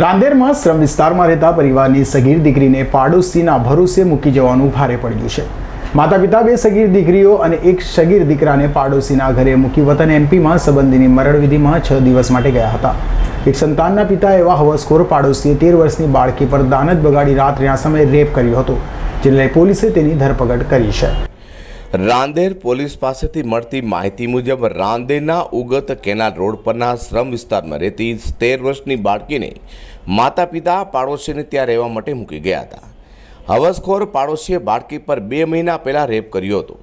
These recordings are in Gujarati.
રાંદેરમાં શ્રમ વિસ્તારમાં રહેતા પરિવારની સગીર દીકરીને પાડોશીના ભરોસે મૂકી જવાનું ભારે પડ્યું છે. માતા પિતા બે સગીર દીકરીઓ અને એક સગીર દીકરાને પાડોશીના ઘરે મૂકી વતન એમપીમાં સંબંધીની મરણવિધિમાં છ દિવસ માટે ગયા હતા. એક સંતાનના પિતા એવા હવસખોર પાડોશીએ તેર વર્ષની બાળકી પર દાનત બગાડી રાત્રિના સમયે રેપ કર્યો હતો, જેને પોલીસે તેની ધરપકડ કરી છે. રાંદેર પોલીસ પાસેથી મળતી માહિતી મુજબ રાંદેરના ઉગત કેનાલ રોડ પરના શ્રમ વિસ્તારમાં રહેતી તેર વર્ષની બાળકીને માતા પિતા પાડોશીને ત્યાં રહેવા માટે મૂકી ગયા હતા. હવસખોર પાડોશીએ બાળકી પર બે મહિના પહેલાં રેપ કર્યો હતો.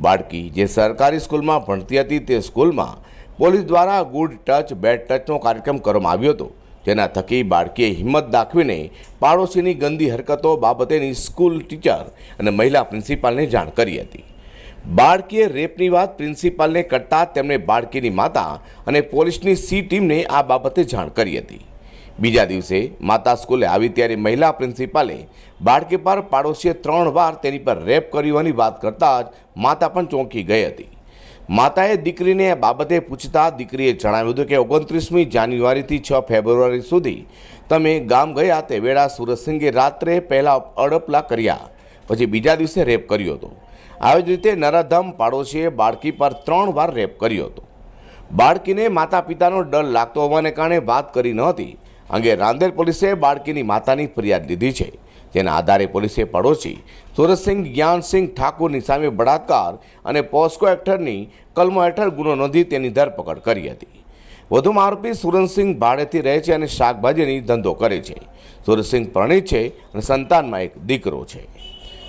બાળકી જે સરકારી સ્કૂલમાં ભણતી હતી તે સ્કૂલમાં પોલીસ દ્વારા ગુડ ટચ, બેડ ટચનો કાર્યક્રમ કરવામાં આવ્યો હતો. જેના થકી બાળકીએ હિંમત દાખવીને પાડોશીની ગંદી હરકતો બાબતેની સ્કૂલ ટીચર અને મહિલા પ્રિન્સિપાલને જાણ કરી હતી. બાળકીએ રેપની વાત પ્રિન્સિપાલને કરતા તેમણે બાળકીની માતા અને પોલીસની સી ટીમને આ બાબતે જાણ કરી હતી. બીજા દિવસે માતા સ્કૂલે આવી ત્યારે મહિલા પ્રિન્સિપાલે બાળકી પર પાડોશીએ ત્રણ વાર તેની પર રેપ કર્યો હોવાની વાત કરતાં જ માતા પણ ચોંકી ગઈ હતી. માતાએ દીકરીને આ બાબતે પૂછતા દીકરીએ જણાવ્યું હતું કે ઓગણત્રીસમી જાન્યુઆરીથી છ ફેબ્રુઆરી સુધી તમે ગામ ગયા તે વેળા સુરતસિંગે રાત્રે પહેલાં અડપલા કર્યા. પછી બીજા દિવસે રેપ કર્યો હતો. આવી જ રીતે નરાધમ પાડોશીએ બાળકી પર ત્રણ વાર રેપ કર્યો હતો. બાળકીને માતા પિતાનો ડર લાગતો હોવાને કારણે વાત કરી ન હતી. અંગે રાંદેર પોલીસે બાળકીની માતાની ફરિયાદ લીધી છે. તેના આધારે પોલીસે પડોશી સુરતસિંહ જ્ઞાનસિંહ ઠાકુરની સામે બળાત્કાર અને પોસ્કો એક્ટરની કલમો હેઠળ ગુનો નોંધી તેની ધરપકડ કરી હતી. વધુમાં આરોપી સુરતસિંહ ભાડેથી રહે છે અને શાકભાજીની ધંધો કરે છે. સુરતસિંહ પરણિત છે અને સંતાનમાં એક દીકરો છે.